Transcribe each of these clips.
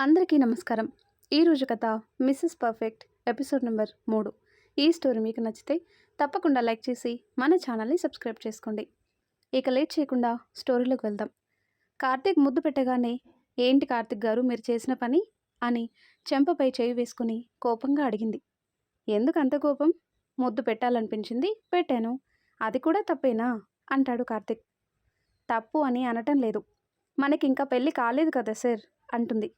అందరికీ నమస్కారం. ఈరోజు కథ మిస్సెస్ పర్ఫెక్ట్ ఎపిసోడ్ నెంబర్ మూడు. ఈ స్టోరీ మీకు నచ్చితే తప్పకుండా లైక్ చేసి మన ఛానల్ని సబ్స్క్రైబ్ చేసుకోండి. ఇక లేట్ చేయకుండా స్టోరీలోకి వెళ్దాం. కార్తీక్ ముద్దు పెట్టగానే ఏంటి కార్తీక్ గారు మీరు చేసిన పని? అని చెంపపై చేయి వేసుకుని కోపంగా అడిగింది. ఎందుకు అంత కోపం? ముద్దు పెట్టాలనిపించింది పెట్టాను. అది కూడా తప్పేనా? అంటాడు కార్తీక్. తప్పు అని అనటం లేదు. మనకింకా పెళ్ళి కాలేదు కదా సార్ అంటుంది.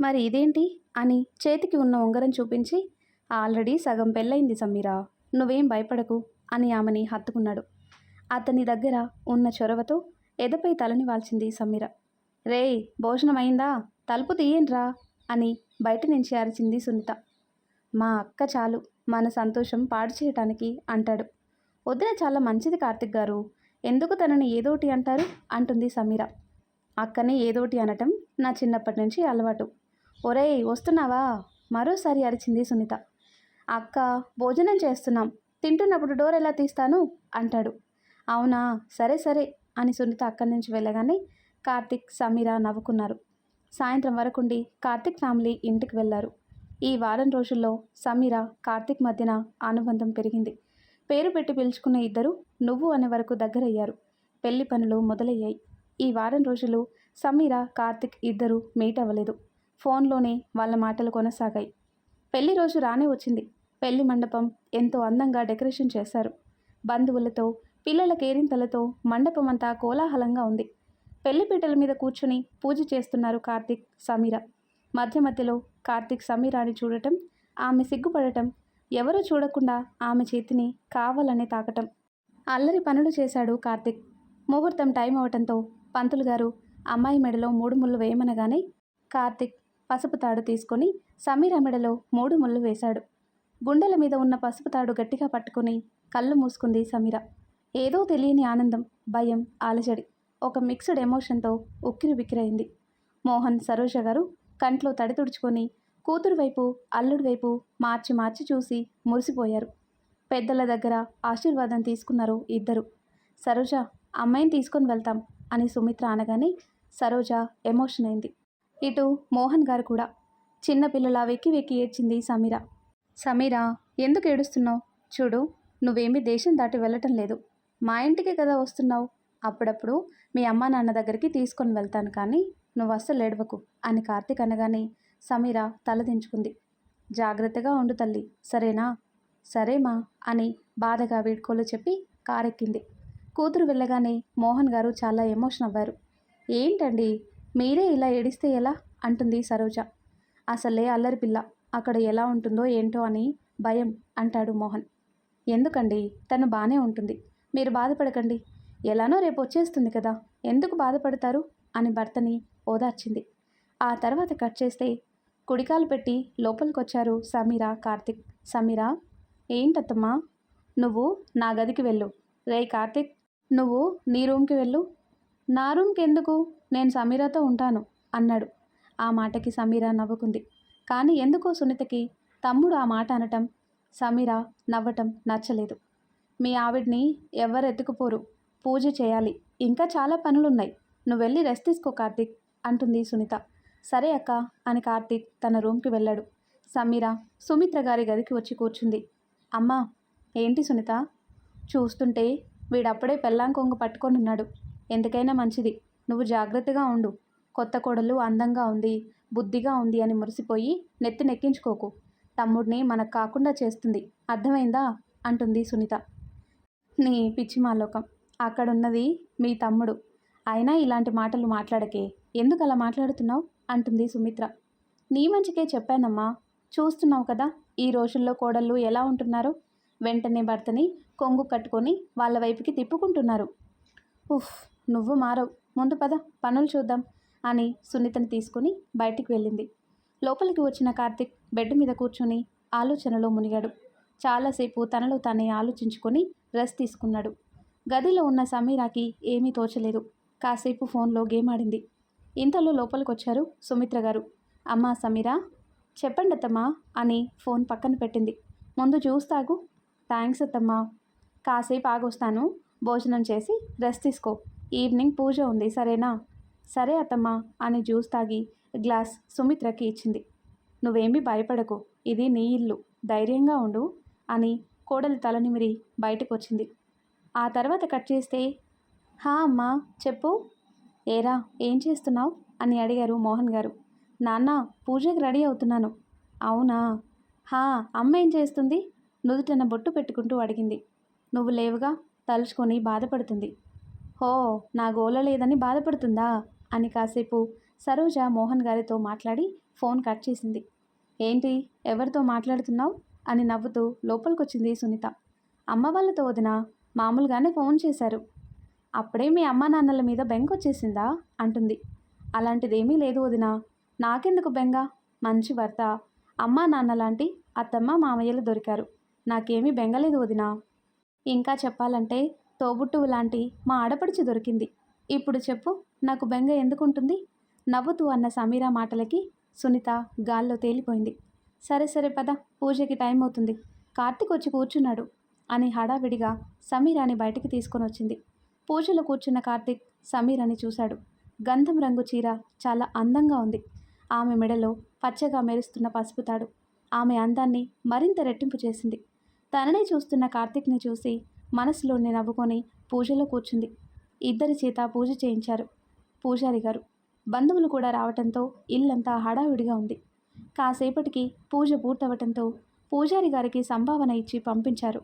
మరి ఇదేంటి? అని చేతికి ఉన్న ఉంగరం చూపించి ఆల్రెడీ సగం పెళ్ళయింది సమీరా నువ్వేం భయపడకు అని ఆమెని హత్తుకున్నాడు. అతని దగ్గర ఉన్న చొరవతో ఎదపై తలని వాల్చింది సమీర. రేయ్ భోజనం అయిందా? తలుపు తీయండ్రా అని బయట నుంచి అరిచింది సునీత. మా అక్క చాలు మన సంతోషం పాడు చేయటానికి అంటాడు. వదిన చాలా మంచిది కార్తిక్ గారు ఎందుకు తనని ఏదోటి అంటారు? అంటుంది సమీర. అక్కనే ఏదోటి అనటం నా చిన్నప్పటి నుంచి అలవాటు. ఒరేయ్ వస్తున్నావా? మరోసారి అరిచింది సునీత. అక్క భోజనం చేస్తున్నాం. తింటున్నప్పుడు డోర్ ఎలా తీస్తాను? అంటాడు. అవునా? సరే సరే అని సునీత అక్కడి నుంచి వెళ్ళగానే కార్తిక్ సమీర నవ్వుకున్నారు. సాయంత్రం వరకుండి కార్తిక్ ఫ్యామిలీ ఇంటికి వెళ్ళారు ఈ వారం రోజుల్లో సమీర కార్తిక్ మధ్యన అనుబంధం పెరిగింది. పేరు పెట్టి పిలుచుకున్న ఇద్దరు నువ్వు అనే వరకు దగ్గరయ్యారు. పెళ్ళి పనులు మొదలయ్యాయి. ఈ వారం రోజులు సమీర కార్తిక్ ఇద్దరు మీట్ అవ్వలేదు. ఫోన్లోనే వాళ్ళ మాటలు కొనసాగాయి. పెళ్ళి రోజు రానే వచ్చింది. పెళ్ళి మండపం ఎంతో అందంగా డెకరేషన్ చేశారు. బంధువులతో పిల్లల కేరింతలతో మండపం అంతా కోలాహలంగా ఉంది. పెళ్ళిపీటల మీద కూర్చుని పూజ చేస్తున్నారు కార్తిక్ సమీర. మధ్య మధ్యలో కార్తిక్ సమీరాని చూడటం ఆమె సిగ్గుపడటం ఎవరూ చూడకుండా ఆమె చేతిని కావాలని తాకటం. అల్లరి పనులు చేశాడు కార్తిక్. ముహూర్తం టైం అవటంతో పంతులు గారు అమ్మాయి మెడలో మూడు ముళ్ళు వేయమనగానే కార్తిక్ పసుపు తాడు తీసుకొని సమీర మెడలో మూడు ముళ్ళు వేశాడు. గుండెల మీద ఉన్న పసుపు తాడు గట్టిగా పట్టుకుని కళ్ళు మూసుకుంది సమీర. ఏదో తెలియని ఆనందం భయం ఆలజడి ఒక మిక్స్డ్ ఎమోషన్తో ఉక్కిరి బిక్కిరైంది. మోహన్ సరోజ గారు కంట్లో తడి తుడుచుకొని కూతురు వైపు అల్లుడి వైపు మార్చి మార్చి చూసి మురిసిపోయారు. పెద్దల దగ్గర ఆశీర్వాదం తీసుకున్నారు ఇద్దరు. సరోజ అమ్మాయిని తీసుకొని వెళ్తాం అని సుమిత్ర అనగానే సరోజ ఎమోషన్ అయింది. ఇటు మోహన్ గారు కూడా చిన్నపిల్లల వెక్కి వెక్కి ఏడ్చింది సమీర. సమీర ఎందుకు ఏడుస్తున్నావు? చూడు నువ్వేమీ దేశం దాటి వెళ్ళటం లేదు. మా ఇంటికే కదా వస్తున్నావు? అప్పుడప్పుడు మీ అమ్మ నాన్న దగ్గరికి తీసుకొని వెళ్తాను కానీ నువ్వు అస్సలు ఏడవకు అని కార్తీక్ అనగానే సమీర తలదించుకుంది జాగ్రత్తగా ఉండు తల్లి సరేనా? సరేమా అని బాధగా వీడ్కోలు చెప్పి కారెక్కింది. కూతురు వెళ్ళగానే మోహన్ గారు చాలా ఎమోషన్ అవ్వారు. ఏంటండి? మీరే ఇలా ఏడిస్తే ఎలా? అంటుంది సరోజ. అసలే అల్లరి పిల్ల. అక్కడ ఎలా ఉంటుందో ఏంటో అని భయం అంటాడు మోహన్. ఎందుకండి? తను బాగానే ఉంటుంది. మీరు బాధపడకండి. ఎలానో రేపు వచ్చేస్తుంది కదా. ఎందుకు బాధపడతారు? అని భర్తని ఓదార్చింది. ఆ తర్వాత కట్ చేస్తే కుడికాలు పెట్టి లోపలికొచ్చారు సమీర కార్తిక్. సమీర ఏంటత్తమ్మా? నువ్వు నా గదికి వెళ్ళు. రే కార్తిక్ నువ్వు నీ రూమ్కి వెళ్ళు. నా రూమ్కి ఎందుకు నేను సమీరాతో ఉంటాను అన్నాడు. ఆ మాటకి సమీరా నవ్వుకుంది. కానీ ఎందుకో సునీతకి తమ్ముడు ఆ మాట అనటం సమీరా నవ్వటం నచ్చలేదు. మీ ఆవిడ్ని ఎవ్వరు ఎత్తుకుపోరు పూజ చేయాలి. ఇంకా చాలా పనులున్నాయి. నువ్వు వెళ్ళి రెస్ట్ తీసుకో కార్తీక్ అంటుంది సునీత. సరే అక్క అని కార్తీక్ తన రూమ్కి వెళ్ళాడు. సమీర సుమిత్ర గారి గదికి వచ్చి కూర్చుంది. అమ్మా ఏంటి సునీత? చూస్తుంటే వీడప్పుడే పెళ్ళాం కొంగు పట్టుకొని ఉన్నాడు. ఎందుకైనా మంచిది. నువ్వు జాగ్రత్తగా ఉండు. కొత్త కోడలు అందంగా ఉంది బుద్ధిగా ఉంది అని మురిసిపోయి నెత్తి నెక్కించుకోకు. తమ్ముడిని మనకు కాకుండా చేస్తుంది. అర్థమైందా? అంటుంది సునీత. నీ పిచ్చి మాలోకం. అక్కడున్నది మీ తమ్ముడు. అయినా ఇలాంటి మాటలు మాట్లాడకే. ఎందుకు అలా మాట్లాడుతున్నావు? అంటుంది సుమిత్ర. నీ మంచికే చెప్పానమ్మా. చూస్తున్నావు కదా ఈ రోజుల్లో కోడళ్ళు ఎలా ఉంటున్నారో? వెంటనే భర్తని కొంగు కట్టుకొని వాళ్ళ వైపుకి తిప్పుకుంటున్నారు. ఉఫ్ నువ్వు మారవు. ముందు పద పనులు చూద్దాం అని సునీతని తీసుకుని బయటికి వెళ్ళింది. లోపలికి వచ్చిన కార్తిక్ బెడ్ మీద కూర్చొని ఆలోచనలో మునిగాడు. చాలాసేపు తనలో తానే ఆలోచించుకొని రెస్ట్ తీసుకున్నాడు. గదిలో ఉన్న సమీరాకి ఏమీ తోచలేదు. కాసేపు ఫోన్లో గేమ్ ఆడింది. ఇంతలో లోపలికి వచ్చారు సుమిత్ర గారు. అమ్మా సమీరా చెప్పండి అత్తమ్మా అని ఫోన్ పక్కన పెట్టింది. ముందు చూస్తాగు థ్యాంక్స్ అత్తమ్మా. కాసేపు ఆగొస్తాను. భోజనం చేసి రెస్ట్ తీసుకో. ఈవినింగ్ పూజ ఉంది సరేనా? సరే అత్తమ్మా అని జ్యూస్ తాగి గ్లాస్ సుమిత్రకి ఇచ్చింది. నువ్వేమీ భయపడకు ఇది నీ ఇల్లు ధైర్యంగా ఉండు అని కోడలి తలనిమిరి బయటకు వచ్చింది ఆ తర్వాత కట్ చేస్తే హా అమ్మా చెప్పు. ఏరా ఏం చేస్తున్నావు? అని అడిగారు మోహన్ గారు. నాన్న పూజకి రెడీ అవుతున్నాను. అవునా? హా అమ్మ ఏం చేస్తుంది? నుదుటన బొట్టు పెట్టుకుంటూ అడిగింది. నువ్వు లేవుగా తలుచుకొని బాధపడుతుంది. హో నా గోల లేదని బాధపడుతుందా? అని కాసేపు సరోజ మోహన్ గారితో మాట్లాడి ఫోన్ కట్ చేసింది. ఏంటి ఎవరితో మాట్లాడుతున్నావు? అని నవ్వుతూ లోపలికొచ్చింది సునీత. అమ్మ వాళ్ళతో వదిన మామూలుగానే ఫోన్ చేశారు. అప్పుడే మీ అమ్మా నాన్నల మీద బెంగ వచ్చేసిందా? అంటుంది. అలాంటిదేమీ లేదు వదిన. నాకెందుకు బెంగ? మంచి భర్త అమ్మా నాన్న లాంటి అత్తమ్మ మామయ్యలు దొరికారు. నాకేమీ బెంగలేదు వదిన. ఇంకా చెప్పాలంటే తోబుట్టువు లాంటి మా ఆడపడిచి దొరికింది. ఇప్పుడు చెప్పు నాకు బెంగ ఎందుకుంటుంది? నవ్వుతూ అన్న సమీరా మాటలకి సునీత గాల్లో తేలిపోయింది. సరే సరే పద పూజకి టైం అవుతుంది. కార్తీక్ వచ్చి కూర్చున్నాడు అని హడావిడిగా సమీరాని బయటికి తీసుకొని వచ్చింది. పూజలో కూర్చున్న కార్తీక్ సమీరాని చూశాడు. గంధం రంగు చీర చాలా అందంగా ఉంది. ఆమె మెడలో పచ్చగా మెరుస్తున్న పసుపు తాడు. ఆమె అందాన్ని మరింత రెట్టింపు చేసింది. తననే చూస్తున్న కార్తీక్ని చూసి మనసులోనే నవ్వుకొని పూజలో కూర్చుంది. ఇద్దరి చేత పూజ చేయించారు. పూజారి గారు. బంధువులు కూడా రావటంతో ఇల్లంతా హడావిడిగా ఉంది. కాసేపటికి పూజ పూర్తవటంతో పూజారి గారికి సంభావన ఇచ్చి పంపించారు.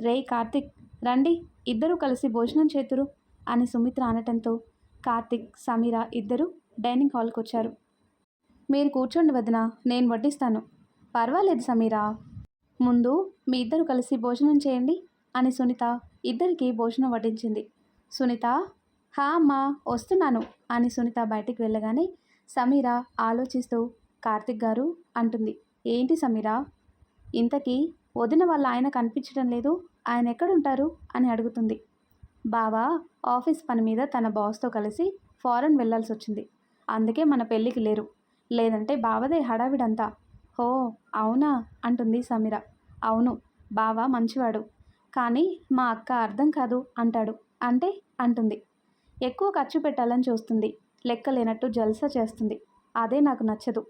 రే కార్తిక్ రండి ఇద్దరూ కలిసి భోజనం చేతురు అని సుమిత్ర అనటంతో కార్తిక్ సమీర ఇద్దరు డైనింగ్ హాల్కి వచ్చారు. మీరు కూర్చోండి వదిన నేను వడ్డిస్తాను. పర్వాలేదు సమీరా. ముందు మీ ఇద్దరు కలిసి భోజనం చేయండి. అని సునీత ఇద్దరికి భోజనం వడ్డించింది. సునీత హా అమ్మా వస్తున్నాను అని సునీత బయటికి వెళ్ళగానే సమీర ఆలోచిస్తూ కార్తిక్ గారు అంటుంది. ఏంటి సమీర? ఇంతకీ వదిన వాళ్ళ ఆయన కనిపించడం లేదు ఆయన ఎక్కడుంటారు? అని అడుగుతుంది. బావా ఆఫీస్ పని మీద తన బాస్తో కలిసి ఫారెన్ వెళ్ళాల్సి వచ్చింది. అందుకే మన పెళ్ళికి లేరు. లేదంటే బావదే హడావిడంతా. హో అవునా? అంటుంది సమీర. అవును బావ మంచివాడు. కానీ మా అక్క అర్థం కాదు అంటాడు. అంటే అంటుంది. ఎక్కువ ఖర్చు పెట్టాలని చూస్తుంది. లెక్క లేనట్టు జల్సా చేస్తుంది. అదే నాకు నచ్చదు.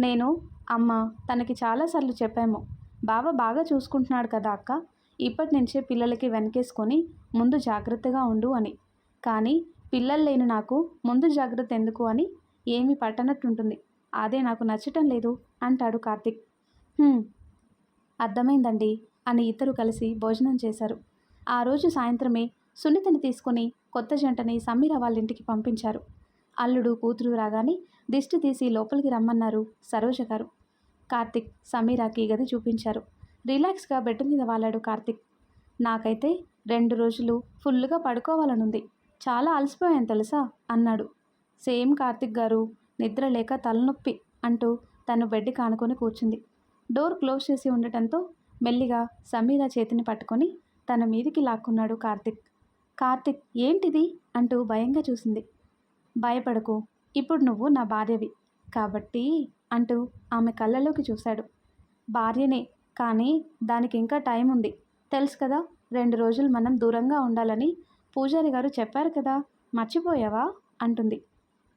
నేను అమ్మ తనకి చాలాసార్లు చెప్పాము. బావ బాగా చూసుకుంటున్నాడు కదా అక్క. ఇప్పటి నుంచే పిల్లలకి వెనకేసుకొని ముందు జాగ్రత్తగా ఉండు అని. కానీ పిల్లలు లేని నాకు ముందు జాగ్రత్త ఎందుకు అని ఏమి పట్టనట్టుంటుంది. అదే నాకు నచ్చటం లేదు అంటాడు కార్తిక్. అర్థమైందండి? అని ఇద్దరు కలిసి భోజనం చేశారు. ఆ రోజు సాయంత్రమే సునీతని తీసుకుని కొత్త జంటని సమీర వాళ్ళ ఇంటికి పంపించారు. అల్లుడు కూతురు రాగానే దిష్టి తీసి లోపలికి రమ్మన్నారు సరోజ గారు. కార్తిక్ సమీరాకి గది చూపించారు. రిలాక్స్గా బెడ్ మీద వాలాడు కార్తిక్. నాకైతే రెండు రోజులు ఫుల్గా పడుకోవాలనుంది. చాలా అలసిపోయాను తెలుసా? అన్నాడు. సేమ్ కార్తిక్ గారు నిద్ర లేక తలనొప్పి అంటూ తను బెడ్ కానుకొని కూర్చుంది. డోర్ క్లోజ్ చేసి ఉండటంతో మెల్లిగా సమీర చేతిని పట్టుకొని తన మీదికి లాక్కున్నాడు కార్తిక్. కార్తిక్ ఏంటిది? అంటూ భయంగా చూసింది. భయపడకు ఇప్పుడు నువ్వు నా భార్యవి కాబట్టి అంటూ ఆమె కళ్ళలోకి చూశాడు. భార్యనే కానీ దానికి ఇంకా టైం ఉంది. తెలుసు కదా రెండు రోజులు మనం దూరంగా ఉండాలని పూజారి గారు చెప్పారు కదా మర్చిపోయావా? అంటుంది.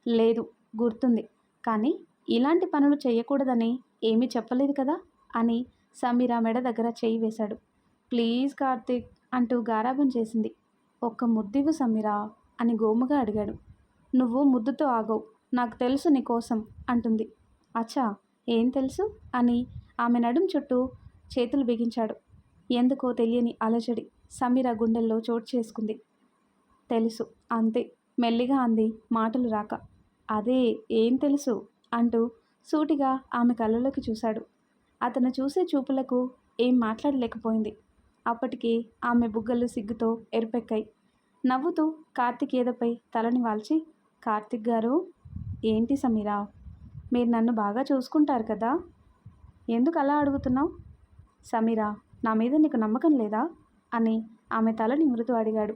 లేదు గుర్తుంది. కానీ ఇలాంటి పనులు చేయకూడదని ఏమీ చెప్పలేదు కదా అని సమీరా మెడ దగ్గర చేయి వేశాడు. ప్లీజ్ కార్తీక్ అంటూ గారాబం చేసింది. ఒక్క ముద్దివు సమీరా అని గోముగా అడిగాడు. నువ్వు ముద్దుతో ఆగవు. నాకు తెలుసు నీ కోసం అంటుంది. అచ్చా ఏం తెలుసు అని ఆమె నడుం చుట్టూ చేతులు బిగించాడు. ఎందుకో తెలియని అలజడి సమీర గుండెల్లో చోటు చేసుకుంది. తెలుసు అంతే మెల్లిగా అంది మాటలు రాక. అదే ఏం తెలుసు అంటూ సూటిగా ఆమె కళ్ళలోకి చూశాడు. అతను చూసే చూపులకు ఏం మాట్లాడలేకపోయింది. అప్పటికి ఆమె బుగ్గలు సిగ్గుతో ఎరుపెక్కాయి. నవ్వుతూ కార్తిక్ ఏదపై తలని వాల్చి కార్తిక్ గారు ఏంటి సమీరా? మీరు నన్ను బాగా చూసుకుంటారు కదా? ఎందుకు అలా అడుగుతున్నావు? సమీరా నా మీద నీకు నమ్మకం లేదా అని ఆమె తల మృదు అడిగాడు.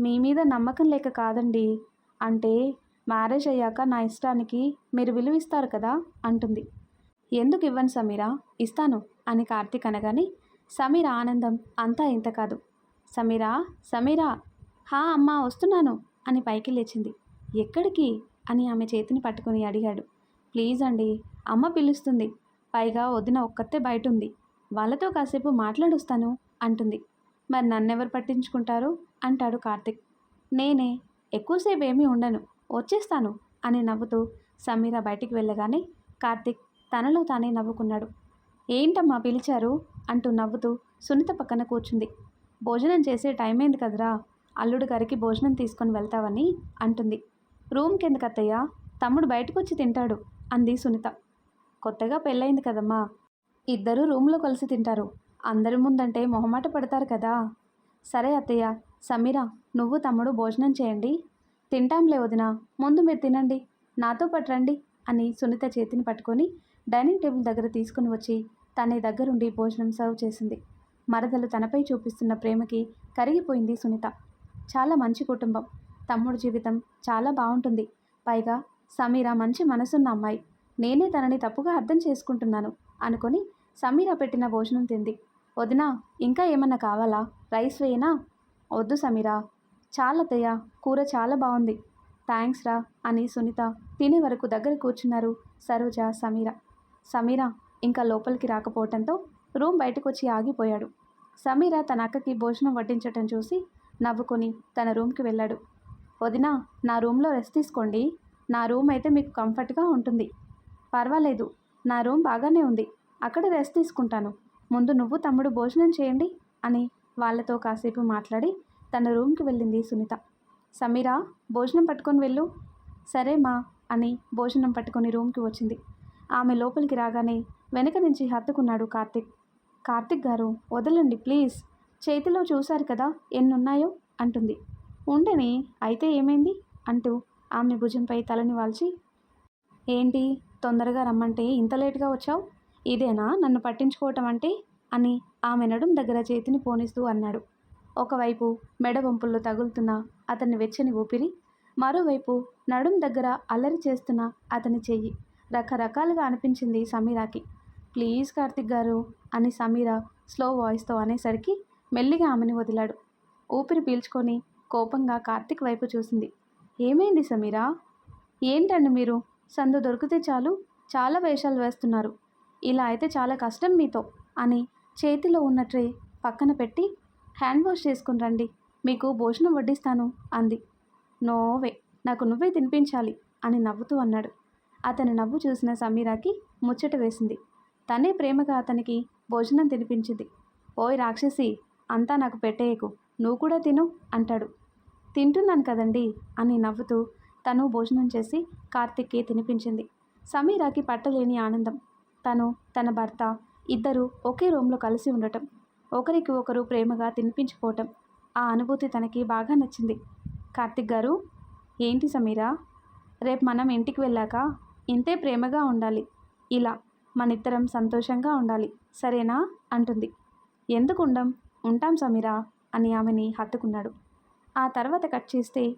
మీ మీద నమ్మకం లేక కాదండి. అంటే మ్యారేజ్ అయ్యాక నా ఇష్టానికి మీరు విలువిస్తారు కదా అంటుంది. ఎందుకు ఇవ్వను సమీరా? ఇస్తాను అని కార్తీక్ అనగానే సమీర ఆనందం అంతా ఇంత కాదు. సమీరా సమీరా హా అమ్మా వస్తున్నాను అని పైకి లేచింది. ఎక్కడికి? అని ఆమె చేతిని పట్టుకుని అడిగాడు. ప్లీజ్ అండి అమ్మ పిలుస్తుంది. పైగా వదిన ఒక్కతే బయట ఉంది వాళ్ళతో కాసేపు మాట్లాడొస్తాను అంటుంది. మరి నన్నెవరు పట్టించుకుంటారు? అంటాడు కార్తిక్. నేనే ఎక్కువసేపు ఏమీ ఉండను. వచ్చేస్తాను అని నవ్వుతూ సమీర బయటికి వెళ్ళగానే కార్తిక్ తనలో తానే నవ్వుకున్నాడు. ఏంటమ్మా పిలిచారు? అంటూ నవ్వుతూ సునీత పక్కన కూర్చుంది. భోజనం చేసే టైం అయింది కదరా? అల్లుడు గారికి భోజనం తీసుకొని వెళ్తావని అంటుంది. రూమ్ కిందకి అత్తయ్య తమ్ముడు బయటకు వచ్చి తింటాడు అంది సునీత. కొత్తగా పెళ్ళయింది కదమ్మా. ఇద్దరూ రూమ్లో కలిసి తింటారు. అందరి ముందంటే మొహమాట పడతారు కదా. సరే అత్తయ్య సమీర నువ్వు తమ్ముడు భోజనం చేయండి. తింటాంలే వదిన ముందు మీరు తినండి. నాతో పట్టు రండి అని సునీత చేతిని పట్టుకొని డైనింగ్ టేబుల్ దగ్గర తీసుకుని వచ్చి తన దగ్గరుండి భోజనం సర్వ్ చేసింది. మరదలు తనపై చూపిస్తున్న ప్రేమకి కరిగిపోయింది సునీత. చాలా మంచి కుటుంబం. తమ్ముడు జీవితం చాలా బాగుంటుంది పైగా సమీర మంచి మనసున్న అమ్మాయి. నేనే తనని తప్పుగా అర్థం చేసుకుంటున్నాను అనుకొని సమీర పెట్టిన భోజనం తింది. వదినా ఇంకా ఏమన్నా కావాలా? రైస్ వేయనా? వద్దు సమీరా. చాలా తయ్యా కూర చాలా బాగుంది థ్యాంక్స్ రా అని సునీత తినే వరకు దగ్గర కూర్చున్నారు సరోజ సమీర. సమీర ఇంకా లోపలికి రాకపోవటంతో రూమ్ బయటకు వచ్చి ఆగిపోయాడు. సమీర తన అక్కకి భోజనం వడ్డించటం చూసి నవ్వుకొని తన రూమ్కి వెళ్ళాడు. వదినా నా రూమ్లో రెస్ట్ తీసుకోండి. నా రూమ్ అయితే మీకు కంఫర్ట్గా ఉంటుంది. పర్వాలేదు నా రూమ్ బాగానే ఉంది. అక్కడ రెస్ట్ తీసుకుంటాను. ముందు నువ్వు తమ్ముడు భోజనం చేయండి అని వాళ్ళతో కాసేపు మాట్లాడి తన రూమ్కి వెళ్ళింది సునీత. సమీరా భోజనం పట్టుకొని వెళ్ళు. సరే మా అని భోజనం పట్టుకొని రూమ్కి వచ్చింది. ఆమె లోపలికి రాగానే వెనక నుంచి హత్తుకున్నాడు కార్తిక్. కార్తిక్ గారు వదలండి ప్లీజ్. చేతిలో చూశారు కదా ఎన్నున్నాయో అంటుంది. ఉండని అయితే ఏమైంది? అంటూ ఆమె భుజంపై తలని వాల్చి ఏంటి తొందరగా రమ్మంటే ఇంత లేటుగా వచ్చావు? ఇదేనా? నన్ను పట్టించుకోవటం అంటే? అని ఆమె నడుం దగ్గర చేతిని పోనిస్తూ అన్నాడు. ఒకవైపు మెడ వంపుల్లో తగులుతున్న అతని వెచ్చని ఊపిరి మరోవైపు నడుం దగ్గర అల్లరి చేస్తున్న అతని చెయ్యి. రకరకాలుగా అనిపించింది సమీరాకి. ప్లీజ్ కార్తిక్ గారు అని సమీర స్లో వాయిస్తో అనేసరికి మెల్లిగా ఆమెని వదిలాడు. ఊపిరి పీల్చుకొని కోపంగా కార్తిక్ వైపు చూసింది. ఏమైంది సమీరా? ఏంటండి మీరు? సందు దొరికితే చాలు చాలా వేషాలు వేస్తున్నారు. ఇలా అయితే చాలా కష్టం మీతో అని చేతిలో ఉన్న ట్రే పక్కన పెట్టి హ్యాండ్ వాష్ చేసుకుని రండి మీకు భోజనం వడ్డిస్తాను అంది. నోవే నాకు నువ్వే తినిపించాలి అని నవ్వుతూ అన్నాడు. అతని నవ్వు చూసిన సమీరాకి ముచ్చట వేసింది. తనే ప్రేమగా అతనికి భోజనం తినిపించింది. ఓయ్ రాక్షసి అంతా నాకు పెట్టేయకు నువ్వు కూడా తిను అంటాడు. తింటున్నాను కదండి అని నవ్వుతూ తను భోజనం చేసి కార్తిక్కి తినిపించింది. సమీరాకి పట్టలేని ఆనందం. తను తన భర్త ఇద్దరు ఒకే రూమ్లో కలిసి ఉండటం ఒకరికి ఒకరు ప్రేమగా తినిపించుకోవటం ఆ అనుభూతి తనకి బాగా నచ్చింది. కార్తిక్ గారు ఏంటి సమీరా? రేపు మనం ఇంటికి వెళ్ళాక ఇంతే ప్రేమగా ఉండాలి. ఇలా మనిద్దరం సంతోషంగా ఉండాలి. సరేనా? అంటుంది. ఎందుకు ఉండం ఉంటాం సమీరా అని ఆమెని హత్తుకున్నాడు. ఆ తర్వాత కట్ చేస్తే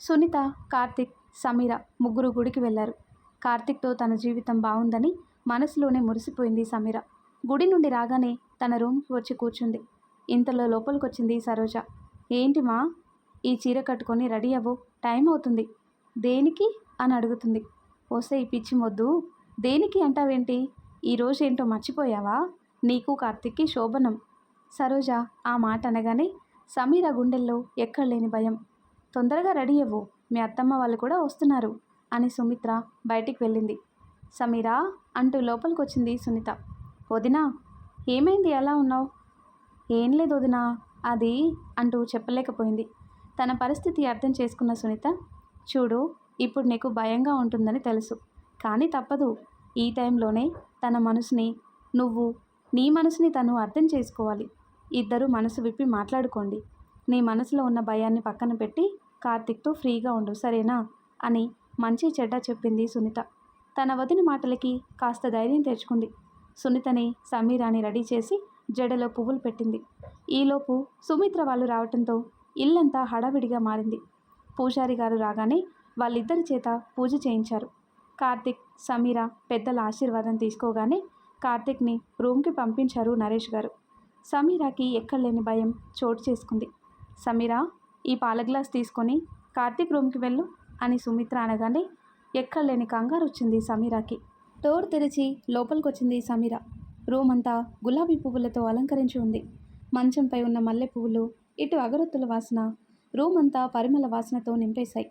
సునీత కార్తిక్ సమీర ముగ్గురు గుడికి వెళ్ళారు. కార్తిక్తో తన జీవితం బాగుందని మనసులోనే మురిసిపోయింది సమీర. గుడి నుండి రాగానే తన రూమ్కి వచ్చి కూర్చుంది. ఇంతలో లోపలికొచ్చింది సరోజ. ఏంటి మా? ఈ చీర కట్టుకొని రెడీ అవ్వు. టైం అవుతుంది. దేనికి? అని అడుగుతుంది. ఓసే ఈ పిచ్చి మొద్దు. దేనికి అంటావేంటి? ఈరోజు ఏంటో మర్చిపోయావా? నీకు కార్తిక్కి శోభనం. సరోజ ఆ మాట అనగానే సమీర గుండెల్లో ఎక్కడలేని భయం. తొందరగా రెడీ అవ్వు. మీ అత్తమ్మ వాళ్ళు కూడా వస్తున్నారు అని సుమిత్ర బయటికి వెళ్ళింది. సమీరా అంటూ లోపలికి వచ్చింది సునీత. వదినా ఏమైంది? ఎలా ఉన్నావు? ఏం లేదు వదినా అది అంటూ చెప్పలేకపోయింది. తన పరిస్థితి అర్థం చేసుకున్న సునీత చూడు ఇప్పుడు నీకు భయంగా ఉంటుందని తెలుసు. కానీ తప్పదు. ఈ టైంలోనే తన మనసుని నువ్వు నీ మనసుని తను అర్థం చేసుకోవాలి. ఇద్దరు మనసు విప్పి మాట్లాడుకోండి. నీ మనసులో ఉన్న భయాన్ని పక్కన పెట్టి కార్తిక్తో ఫ్రీగా ఉండు సరేనా? అని మంచి చెడ్డ చెప్పింది సునీత. తన వదిన మాటలకి కాస్త ధైర్యం తెచ్చుకుంది. సునీతని సమీరాని రెడీ చేసి జడలో పువ్వులు పెట్టింది. ఈలోపు సుమిత్ర వాళ్ళు రావటంతో ఇల్లంతా హడావిడిగా మారింది. పూజారి గారు రాగానే వాళ్ళిద్దరి చేత పూజ చేయించారు. కార్తిక్ సమీర పెద్దల ఆశీర్వాదం తీసుకోగానే కార్తిక్ని రూమ్కి పంపించారు నరేష్ గారు. సమీరాకి ఎక్కడలేని భయం చోటు చేసుకుంది. సమీరా ఈ పాల గ్లాస్ తీసుకొని కార్తిక్ రూమ్కి వెళ్ళు అని సుమిత్ర అనగానే ఎక్కడలేని కంగారు వచ్చింది సమీరాకి. డోర్ తెరిచి లోపలికొచ్చింది సమీర. రూమ్ అంతా గులాబీ పువ్వులతో అలంకరించి ఉంది. మంచంపై ఉన్న మల్లె పువ్వులు ఇటు అగరొత్తుల వాసన రూమ్ అంతా పరిమళ వాసనతో నింపేశాయి.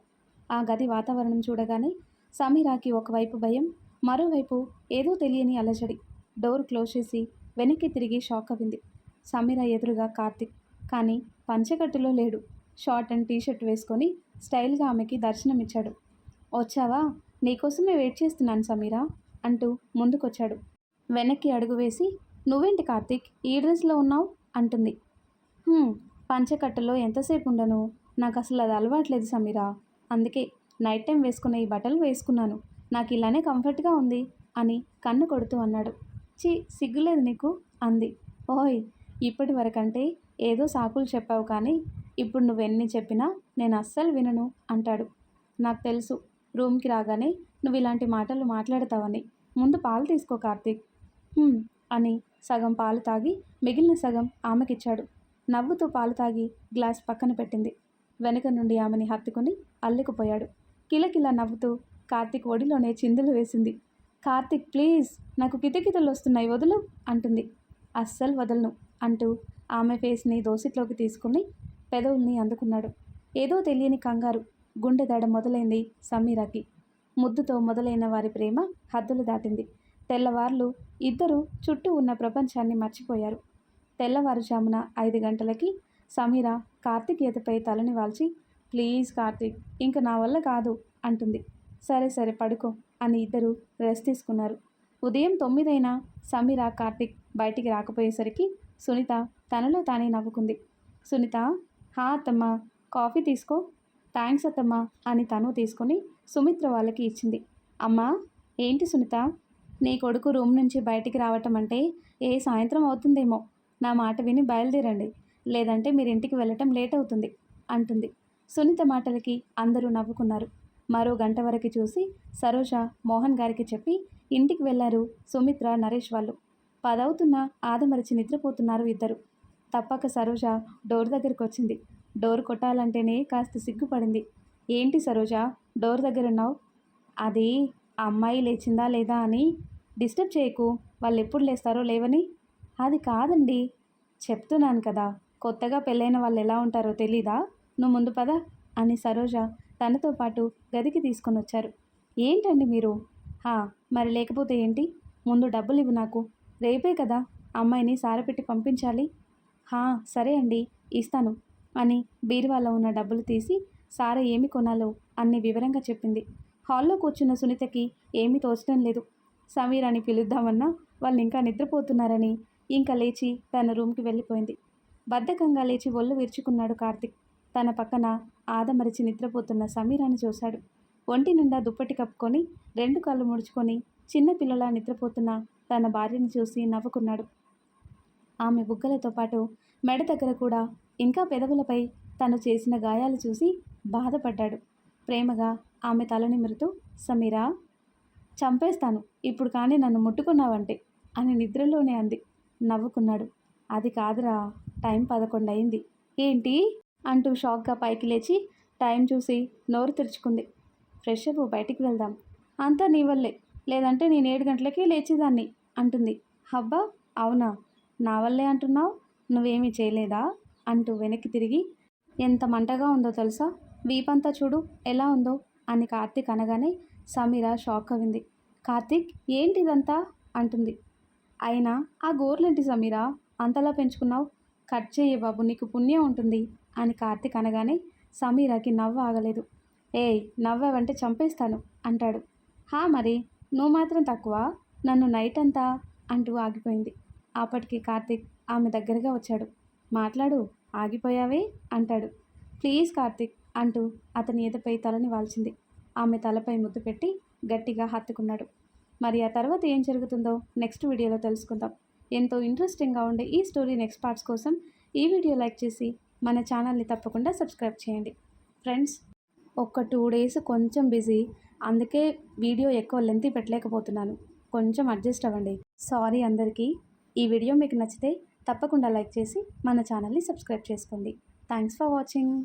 ఆ గది వాతావరణం చూడగానే సమీరాకి ఒకవైపు భయం మరోవైపు ఏదో తెలియని అలజడి. డోర్ క్లోజ్ చేసి వెనక్కి తిరిగి షాక్ అయింది సమీర ఎదురుగా కార్తిక్. కానీ పంచకట్టులో లేడు. షార్ట్ అండ్ టీషర్ట్ వేసుకొని స్టైల్గా ఆమెకి దర్శనమిచ్చాడు. వచ్చావా? నీకోసమే వెయిట్ చేస్తున్నాను సమీరా అంటూ ముందుకొచ్చాడు. వెనక్కి అడుగు వేసి నువ్వేంటి కార్తిక్? ఈ డ్రెస్లో ఉన్నావు? అంటుంది. పంచకట్టలో ఎంతసేపు ఉండను? నాకు అసలు అది అలవాట్లేదు సమీరా. అందుకే నైట్ టైం వేసుకున్న ఈ బట్టలు వేసుకున్నాను. నాకు ఇలానే కంఫర్ట్గా ఉంది అని కన్ను కొడుతూ అన్నాడు. చీ సిగ్గులేదు నీకు? అంది. ఓయ్ ఇప్పటి వరకంటే ఏదో సాకులు చెప్పావు కానీ ఇప్పుడు నువ్వెన్ని చెప్పినా నేను అస్సలు వినను అంటాడు. నాకు తెలుసు రూమ్కి రాగానే నువ్వు ఇలాంటి మాటలు మాట్లాడతావని. ముందు పాలు తీసుకో కార్తీక్. అని సగం పాలు తాగి మిగిలిన సగం ఆమెకిచ్చాడు. నవ్వుతూ పాలు తాగి గ్లాస్ పక్కన పెట్టింది. వెనక నుండి ఆమెని హత్తుకుని అల్లుకుపోయాడు. కిలకిల నవ్వుతూ కార్తీక్ ఒడిలోనే చిందులు వేసింది. కార్తీక్ ప్లీజ్ నాకు కితకితలు వస్తున్నాయి వదులు అంటుంది. అస్సలు వదలను అంటూ ఆమె ఫేస్ని దోసిట్లోకి తీసుకుని పెదవుల్ని అందుకున్నాడు. ఏదో తెలియని కంగారు గుండె దడ మొదలైంది సమీరాకి. ముద్దుతో మొదలైన వారి ప్రేమ హద్దులు దాటింది. తెల్లవార్లు ఇద్దరు చుట్టూ ఉన్న ప్రపంచాన్ని మర్చిపోయారు. తెల్లవారుజామున ఐదు గంటలకి సమీర కార్తిక్ ఈతపై తలని వాల్చి ప్లీజ్ కార్తీక్ ఇంక నా వల్ల కాదు అంటుంది. సరే సరే పడుకో అని ఇద్దరు రెస్ట్ తీసుకున్నారు. ఉదయం తొమ్మిదైనా సమీర కార్తీక్ బయటికి రాకపోయేసరికి సునీత తనలో తానే నవ్వుకుంది. సునీత హా అత్తమ్మ కాఫీ తీసుకో థ్యాంక్స్ అత్తమ్మ అని తను తీసుకొని సుమిత్ర వాళ్ళకి ఇచ్చింది. అమ్మా ఏంటి సునీత? నీ కొడుకు రూమ్ నుంచి బయటికి రావటం అంటే ఏ సాయంత్రం అవుతుందేమో. నా మాట విని బయలుదేరండి. లేదంటే మీరు ఇంటికి వెళ్ళటం లేట్ అవుతుంది అంటుంది. సునీత మాటలకి అందరూ నవ్వుకున్నారు. మరో గంట వరకు చూసి సరోజ మోహన్ గారికి చెప్పి ఇంటికి వెళ్ళారు సుమిత్ర నరేష్ వాళ్ళు. పదవుతున్నా ఆదమరిచి నిద్రపోతున్నారు ఇద్దరు. తప్పక సరోజ డోర్ దగ్గరికి వచ్చింది డోర్ కొట్టాలంటేనే కాస్త సిగ్గుపడింది. ఏంటి సరోజ డోర్ దగ్గర ఉన్నావు అది అమ్మాయి లేచిందా లేదా అని డిస్టర్బ్ చేయకు వాళ్ళు ఎప్పుడు లేస్తారో లేవని? అది కాదండి చెప్తున్నాను కదా కొత్తగా పెళ్ళైన వాళ్ళు ఎలా ఉంటారో తెలీదా? నువ్వు ముందు పద అని సరోజ తనతో పాటు గదికి తీసుకొని వచ్చారు. ఏంటండి మీరు? హా మరి లేకపోతే ఏంటి? ముందు డబ్బులు ఇవ్వు నాకు. రేపే కదా అమ్మాయిని సారపెట్టి పంపించాలి. హా సరే అండి ఇస్తాను అని బీరువాలో ఉన్న డబ్బులు తీసి సార ఏమి కొనాలో అన్ని వివరంగా చెప్పింది. హాల్లో కూర్చున్న సునీతకి ఏమీ తోచడం లేదు. సమీర్ అని పిలుద్దామన్నా వాళ్ళు ఇంకా నిద్రపోతున్నారని ఇంకా లేచి తన రూమ్కి వెళ్ళిపోయింది. బద్ధకంగా లేచి ఒళ్ళు విరుచుకున్నాడు కార్తిక్. తన పక్కన ఆదమరిచి నిద్రపోతున్న సమీరాని చూశాడు. ఒంటి నిండా దుప్పటి కప్పుకొని రెండు కాళ్ళు ముడుచుకొని చిన్న పిల్లలా నిద్రపోతున్న తన భార్యని చూసి నవ్వుకున్నాడు. ఆమె బుగ్గలతో పాటు మెడ దగ్గర కూడా ఇంకా పెదవులపై తను చేసిన గాయాలు చూసి బాధపడ్డాడు. ప్రేమగా ఆమె తలనిమురుతూ సమీరా చంపేస్తాను. ఇప్పుడు కానీ నన్ను ముట్టుకున్నావంటే అని నిద్రలోనే అంది. నవ్వుకున్నాడు. అది కాదురా. టైం పదకొండు అయింది ఏంటి? అంటూ షాక్గా పైకి లేచి టైం చూసి నోరు తెరుచుకుంది. ఫ్రెష్ బయటికి వెళ్దాం. అంతా నీ వల్లే. లేదంటే నేను ఏడు గంటలకే లేచేదాన్ని అంటుంది. హబ్బా అవునా? నా వల్లే అంటున్నావు? నువ్వేమీ చేయలేదా? అంటూ వెనక్కి తిరిగి ఎంత మంటగా ఉందో తెలుసా? వీపంతా చూడు ఎలా ఉందో? అని కార్తీక్ అనగానే సమీర షాక్ అయింది కార్తీక్ ఏంటిదంతా? అంటుంది. అయినా ఆ గోర్లేంటి సమీరా? అంతలా పెంచుకున్నావు? కట్ చేయ బాబు నీకు పుణ్యం ఉంటుంది. అని కార్తీక్ అనగానే సమీరాకి నవ్వు ఆగలేదు. ఏయ్ నవ్వావంటే చంపేస్తాను అంటాడు. హా మరి నువ్వు మాత్రం తక్కువ? నన్ను నైట్ అంతా? అంటూ ఆగిపోయింది. అప్పటికి కార్తీక్ ఆమె దగ్గరగా వచ్చాడు. మాట్లాడు ఆగిపోయావే? అంటాడు. ప్లీజ్ కార్తీక్ అంటూ అతని ఎదపై తలని వాల్చింది. ఆమె తలపై ముద్దు పెట్టి గట్టిగా హత్తుకున్నాడు. మరి ఆ తర్వాత ఏం జరుగుతుందో నెక్స్ట్ వీడియోలో తెలుసుకుందాం. ఎంతో ఇంట్రెస్టింగ్గా ఉండే ఈ స్టోరీ నెక్స్ట్ పార్ట్స్ కోసం ఈ వీడియో లైక్ చేసి మన ఛానల్ని తప్పకుండా సబ్స్క్రైబ్ చేయండి. ఫ్రెండ్స్ ఒక టూ డేస్ కొంచెం బిజీ అందుకే వీడియో ఎక్కువ లెంత్ పెట్టలేకపోతున్నాను. కొంచెం అడ్జస్ట్ అవ్వండి. సారీ అందరికీ. ఈ వీడియో మీకు నచ్చితే తప్పకుండా లైక్ చేసి మన ఛానల్ని సబ్స్క్రైబ్ చేసుకోండి. Thanks for watching.